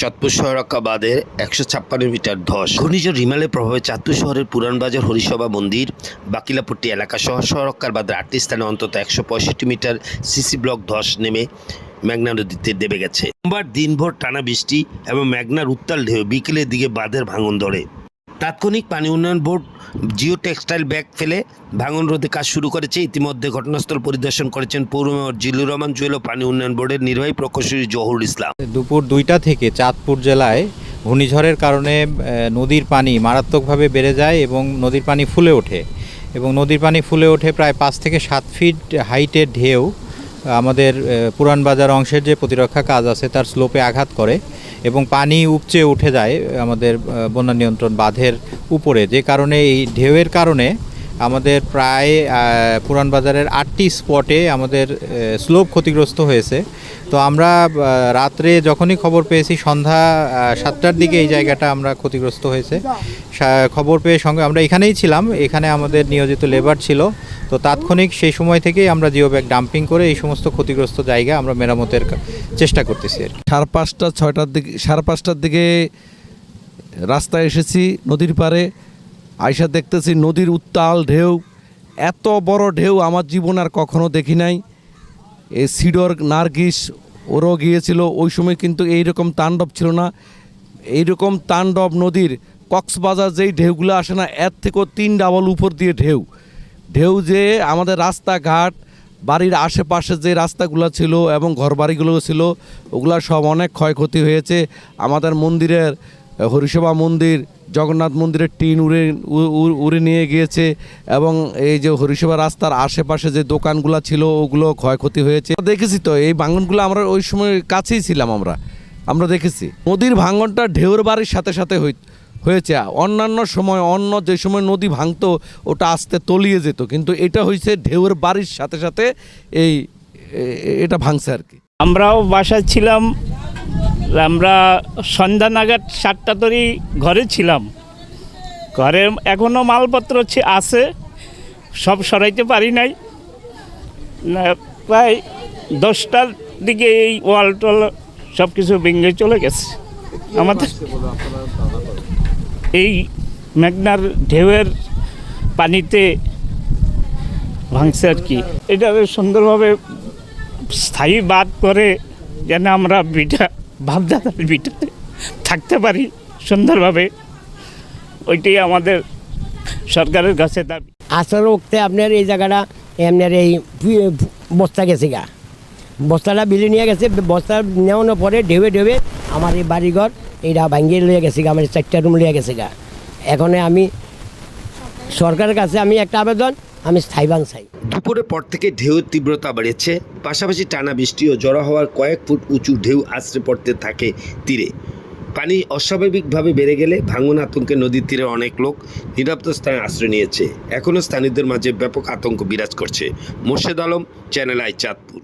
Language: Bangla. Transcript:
চাঁদপুর শহরাকাবাদের একশো ছাপ্পান্ন মিটার ধস। ঘূর্ণিঝড় রিমালের প্রভাবে চাঁদপুর শহরের পুরানবাজার হরিসভা মন্দির বাকিলাপট্টি এলাকা সহ শহরাকাবাদের আটটি স্থানে অন্তত একশো পঁয়ষট্টি মিটার সিসি ব্লক ধস নেমে মেঘনা নদীতে দেবে গেছে। সোমবার দিনভর টানা বৃষ্টি এবং মেঘনার উত্তাল ঢেউ বিকেলের দিকে বাঁধের ভাঙন ধরে। তাৎক্ষণিক পানি উন্নয়ন বোর্ড জিও টেক্সটাইল ব্যাগ ফেলে ভাঙন রোধে কাজ শুরু করেছে। ইতিমধ্যে ঘটনাস্থল পরিদর্শন করেছেন পৌর মেয়র জিল্লুর রহমান জুয়েল ও পানি উন্নয়ন বোর্ডের নির্বাহী প্রকৌশলী জহুরুল ইসলাম। দুপুর দুইটা থেকে চাঁদপুর জেলায় ঘূর্ণিঝড়ের কারণে নদীর পানি মারাত্মকভাবে বেড়ে যায় এবং নদীর পানি ফুলে ওঠে। এবং নদীর পানি ফুলে ওঠে প্রায় পাঁচ থেকে সাত ফিট হাইটের ঢেউ। আমাদের পুরান বাজার অংশের যে প্রতিরক্ষা কাজ আছে তার স্লোপে আঘাত করে এবং পানি উপচে উঠে যায় আমাদের বন্যা নিয়ন্ত্রণ বাঁধের উপরে। যে কারণে এই ঢেউয়ের কারণে আমাদের প্রায় পুরান বাজারের আটটি স্পটে আমাদের স্লোপ ক্ষতিগ্রস্ত হয়েছে। তো আমরা রাত্রে যখনই খবর পেয়েছি, সন্ধ্যা সাতটার দিকে এই জায়গাটা আমরা ক্ষতিগ্রস্ত হয়েছে। খবর পেয়ে সঙ্গে আমরা এখানেই ছিলাম। এখানে আমাদের নিয়োজিত লেবার ছিল। তো তাৎক্ষণিক সেই সময় থেকেই আমরা জিও ব্যাগ ডাম্পিং করে এই সমস্ত ক্ষতিগ্রস্ত জায়গা আমরা মেরামতের চেষ্টা করতেছি আর সাড়ে পাঁচটা, ছয়টার দিকে, সাড়ে পাঁচটার দিকে রাস্তায় এসেছি নদীর পাড়ে। আইসা দেখতেছি নদীর উত্তাল ঢেউ। এত বড় ঢেউ আমার জীবন আর কখনো দেখি নাই। এই সিডর, নার্গিস, ওরও গিয়েছিল। ওই সময় কিন্তু এইরকম তাণ্ডব ছিল না। এইরকম তাণ্ডব নদীর কক্সবাজার যেই ঢেউগুলো আসে না, এর থেকেও তিন ডাবল উপর দিয়ে ঢেউ। ঢেউ যে আমাদের রাস্তাঘাট, বাড়ির আশেপাশে যে রাস্তাগুলো ছিল এবং ঘরবাড়িগুলো ছিল, ওগুলো সব অনেক ক্ষয়ক্ষতি হয়েছে। আমাদের মন্দিরের, হরিসভা মন্দির, জগন্নাথ মন্দিরের টিন উড়ে উড়ে নিয়ে গিয়েছে এবং এই যে হরিসভা রাস্তার আশেপাশে যে দোকানগুলো ছিল, ওগুলো ক্ষয়ক্ষতি হয়েছে। দেখেছি তো, এই ভাঙনগুলো আমরা ওই সময় কাছেই ছিলাম আমরা। আমরা দেখেছি। নদীর ভাঙনটা ঢেউর বাড়ির সাথে সাথে হই- হয়েছে। অন্যান্য সময় অন্য যে সময় নদী ভাঙতো, ওটা আস্তে তলিয়ে যেত। কিন্তু এটা হয়েছে ঢেউর বাড়ির সাথে সাথে এই এটা ভাঙছে আর কি। আমরাও বাসায় ছিলাম। আমরা সন্ধ্যা নাগাদ সাতটা তরি ঘরে ছিলাম। ঘরে এখনও মালপত্র আছে। সব সরাইতে পারি নাই। প্রায় দশটার দিকে এই ওয়াল টল সব কিছু ভেঙে চলে গেছে। আমাদের এই মেঘনার ঢেউয়ের পানিতে ভাঙছে আর কি। এটা সুন্দরভাবে স্থায়ী বাদ করে যেন আমরা বিটা বাপদাদার বিটাতে থাকতে পারি সুন্দরভাবে। ওইটাই আমাদের সরকারের কাছে দাবি। আসার উঠতে আপনার এই জায়গাটা আপনার এই বস্তা গেছে গা। বস্তাটা বিলি নিয়ে গেছে, বস্তা নেওয়ানোর পরে ঢেবে ঢেবে আমার এই বাড়িঘর এইটা ভাঙ্গিয়ে লিয়ে গেছে গা, আমার চারটা রুম লিয়ে গেছে গা। এখন আমি সরকারের কাছে আমি একটা আবেদন, আমি স্থায়ীবান চাই। দুপুরের পর থেকে ঢেউয়ের তীব্রতা বেড়েছে, পাশাপাশি টানা বৃষ্টি ও জড়ো হওয়ার কয়েক ফুট উঁচু ঢেউ আশ্রে পড়তে থাকে তীরে। পানি অস্বাভাবিকভাবে বেড়ে গেলে ভাঙন আতঙ্কে নদীর তীরে অনেক লোক নিরাপদ স্থানে আশ্রয় নিয়েছে। এখনও স্থানীয়দের মাঝে ব্যাপক আতঙ্ক বিরাজ করছে। Morshed Alam, Channel I Chandpur.